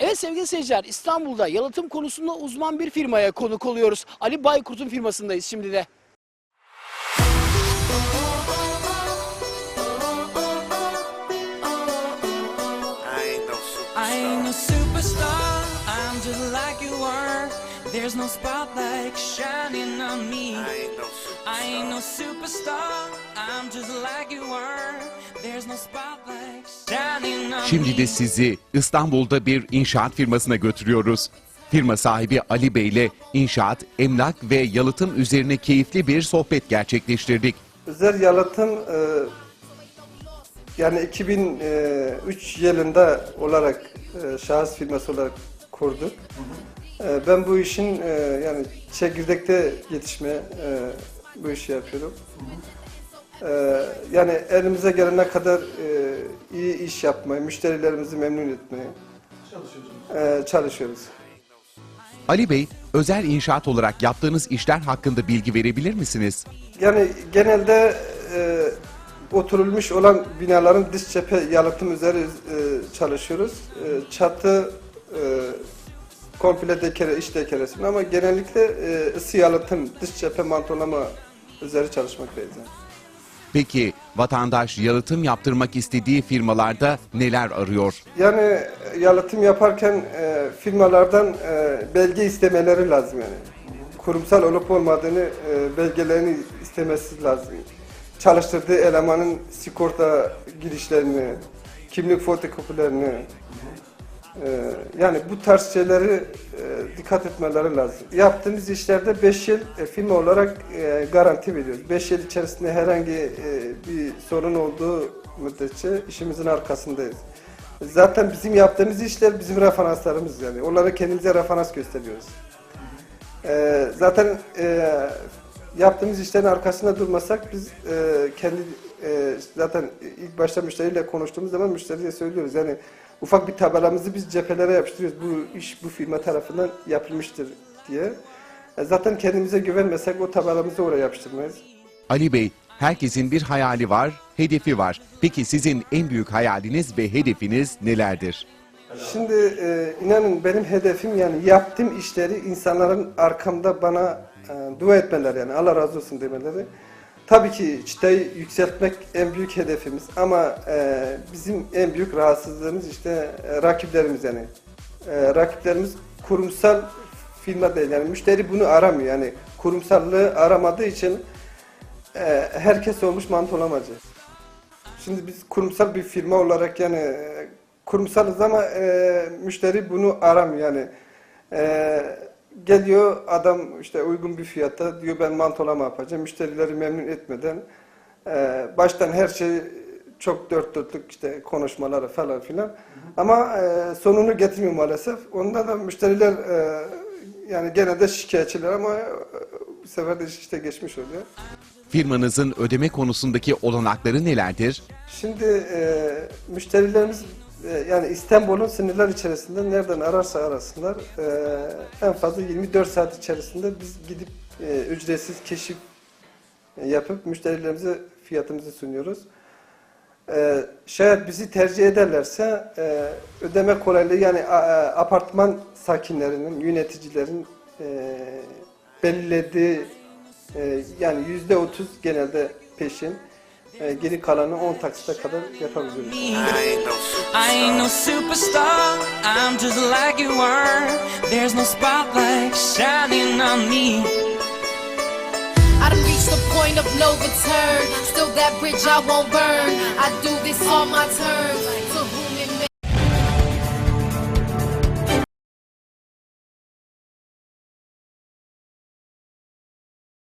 Evet sevgili seyirciler İstanbul'da yalıtım konusunda uzman bir firmaya konuk oluyoruz. Ali Baykurt'un firmasındayız şimdi de. I ain't no superstar. I'm just like you are. There's no spotlight shining on me. I ain't no superstar. I ain't no superstar, I'm just like you are. There's no spotlight shining on Şimdi de me. sizi İstanbul'da bir inşaat firmasına götürüyoruz. Firma sahibi Ali Bey ile inşaat, emlak ve yalıtım üzerine keyifli bir sohbet gerçekleştirdik. Özel yalıtım e, yani 2003 yılında olarak e, şahıs firması olarak kurduk. E, ben bu işin e, yani çekirdekte yetişme e, bu işi yapıyorum. E, yani elimize gelene kadar e, iyi iş yapmayı, müşterilerimizi memnun etmeyi çalışıyoruz. Ali Bey, özel inşaat olarak yaptığınız işler hakkında bilgi verebilir misiniz? Yani genelde e, oturulmuş olan binaların dış cephe yalıtım üzeri e, çalışıyoruz. E, çatı e, komple dekere, iç dekorasyonu ama genellikle e, ısı yalıtım, dış cephe mantolama üzeri çalışmaktayız. yani. Peki vatandaş yalıtım yaptırmak istediği firmalarda neler arıyor? Yani yalıtım yaparken e, firmalardan e, belge istemeleri lazım yani. Kurumsal olup olmadığını e, belgelerini istemesi lazım. Çalıştırdığı elemanın sigorta girişlerini, kimlik fotokopilerini e, yani bu tarz şeyleri e, dikkat etmeleri lazım. Yaptığımız işlerde 5 yıl e, firma olarak e, garanti veriyoruz. 5 yıl içerisinde herhangi e, bir sorun olduğu müddetçe işimizin arkasındayız. Zaten bizim yaptığımız işler bizim referanslarımız yani. Onlara kendimize referans gösteriyoruz. Ee, zaten e, yaptığımız işlerin arkasında durmasak biz e, kendi e, zaten ilk başta müşteriyle konuştuğumuz zaman müşteriye söylüyoruz. Yani ufak bir tabelamızı biz cephelere yapıştırıyoruz. Bu iş bu firma tarafından yapılmıştır diye. E, zaten kendimize güvenmesek o tabelamızı oraya yapıştırmayız. Ali Bey, herkesin bir hayali var, hedefi var. Peki sizin en büyük hayaliniz ve hedefiniz nelerdir? Şimdi e, inanın benim hedefim yani yaptığım işleri insanların arkamda bana e, dua etmeleri yani Allah razı olsun demeleri. Tabii ki çıtayı yükseltmek en büyük hedefimiz ama e, bizim en büyük rahatsızlığımız işte e, rakiplerimiz yani. E, rakiplerimiz kurumsal firma değil yani müşteri bunu aramıyor yani kurumsallığı aramadığı için e, herkes olmuş mantolamacı. Şimdi biz kurumsal bir firma olarak yani e, kurumsalız ama e, müşteri bunu aramıyor yani. E, geliyor adam işte uygun bir fiyata diyor ben mantolama yapacağım. Müşterileri memnun etmeden e, baştan her şey çok dört dörtlük işte konuşmaları falan filan. Ama e, sonunu getirmiyor maalesef. Onda da müşteriler e, yani gene de şikayetçiler ama e, bu sefer de iş işte geçmiş oluyor. Firmanızın ödeme konusundaki olanakları nelerdir? Şimdi e, müşterilerimiz yani İstanbul'un sınırlar içerisinde nereden ararsa arasınlar e, en fazla 24 saat içerisinde biz gidip e, ücretsiz keşif e, yapıp müşterilerimize fiyatımızı sunuyoruz. Şayet bizi tercih ederlerse ödeme kolaylığı yani apartman sakinlerinin, yöneticilerin belirlediği yani yüzde otuz genelde peşin, e, geri kalanı 10 taksite kadar yapabiliyoruz. I ain't no I ain't no superstar. superstar, I'm just like you are. There's no spotlight shining on me. I done reached the point of no return. Still that bridge I won't burn. I do this on my terms. To